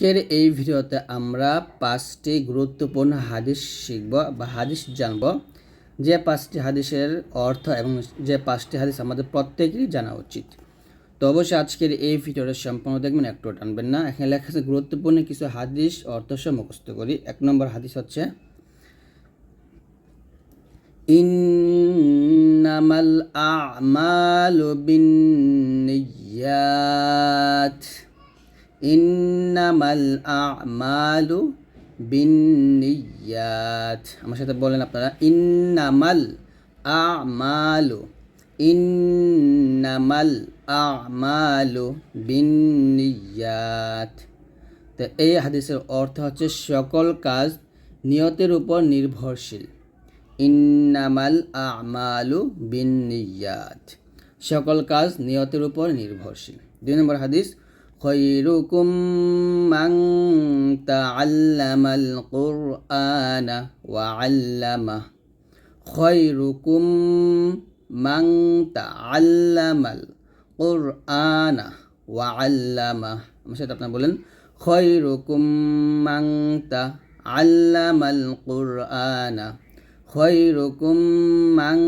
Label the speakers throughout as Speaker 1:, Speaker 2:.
Speaker 1: আজকের এই ভিডিওতে আমরা পাঁচটি গুরুত্বপূর্ণ হাদিস শিখব বা হাদিস জানব। যে পাঁচটি হাদিসের অর্থ এবং যে পাঁচটি হাদিস আমাদের প্রত্যেকেরই জানা উচিত। তো অবশ্যই আজকের এই ভিডিওটা সম্পূর্ণ দেখবেন একটু টানবেন না। এখানে লেখা আছে, গুরুত্বপূর্ণ কিছু হাদিস অর্থ সহ মুখস্থ করি। এক নম্বর হাদিস হচ্ছে, ইন্নামাল আমালু বিন্নিয়াত। ইন্নামাল আমালু বিন্নিয়াত। আমার সাথে বলেন আপনারা, ইন্নামাল আমালু ইন্নামাল আমালু বিন্নিয়াত। তো এই হাদিসের অর্থ হচ্ছে সকল কাজ নিয়তের উপর নির্ভরশীল। ইন্নামাল আমালু বিন্নিয়াত। সকল কাজ নিয়তের উপর নির্ভরশীল। দুই নম্বর হাদিস কুরআনা ওয়া আল্লামা খৈরুকুম মান তাআল্লামাল কুরআনা ওয়া আল্লামা আমার সাথে আপনারা বলেন মান তাআল্লামাল কুরআনা খৈরুকুম মান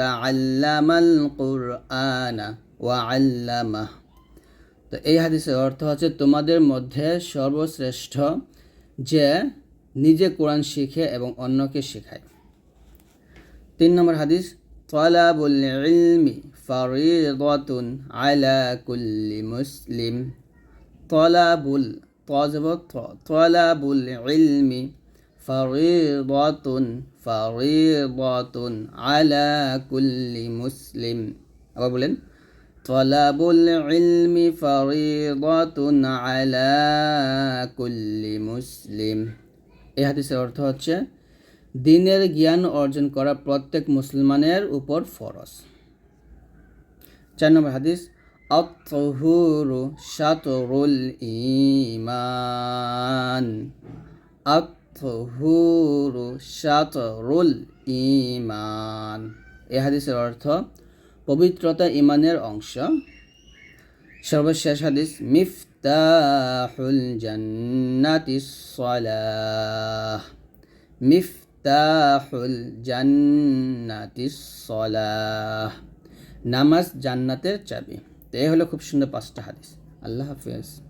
Speaker 1: তাআল্লামাল কুরআনা ওয়া আল্লামা তো এই হাদিসের অর্থ হচ্ছে তোমাদের মধ্যে সর্বশ্রেষ্ঠ যে নিজে কোরআন শিখে এবং অন্যকে শেখায়। তিন নম্বর হাদিস, তলাবুল ইলমি ফরিদাতুন আলা কুল্লি মুসলিম। তলাবুল তজব তলাবুল ইলমি ফরিদাতুন ফরিদাতুন আলা কুল্লি মুসলিম। আবার বলেন طلب العلم فريضة على كل মুসলিম এই হাদিসের অর্থ হচ্ছে দিনের জ্ঞান অর্জন করা প্রত্যেক মুসলমানের উপর ফরজ চার নম্বর হাদিস আত্মহুরু শাতরুল ইমান আত্মহুরু শাতরুল ইমান এই হাদিসের অর্থ পবিত্রতা ইমানের অংশ। সর্বশেষ হাদিস, মিফতাহুল জান্নাতি সলাহ মিফতাহুল জান্নাতি সলাহ নামাজ জান্নাতের চাবি। তো এই হলো খুব সুন্দর পাঁচটা হাদিস। আল্লাহ হাফিজ।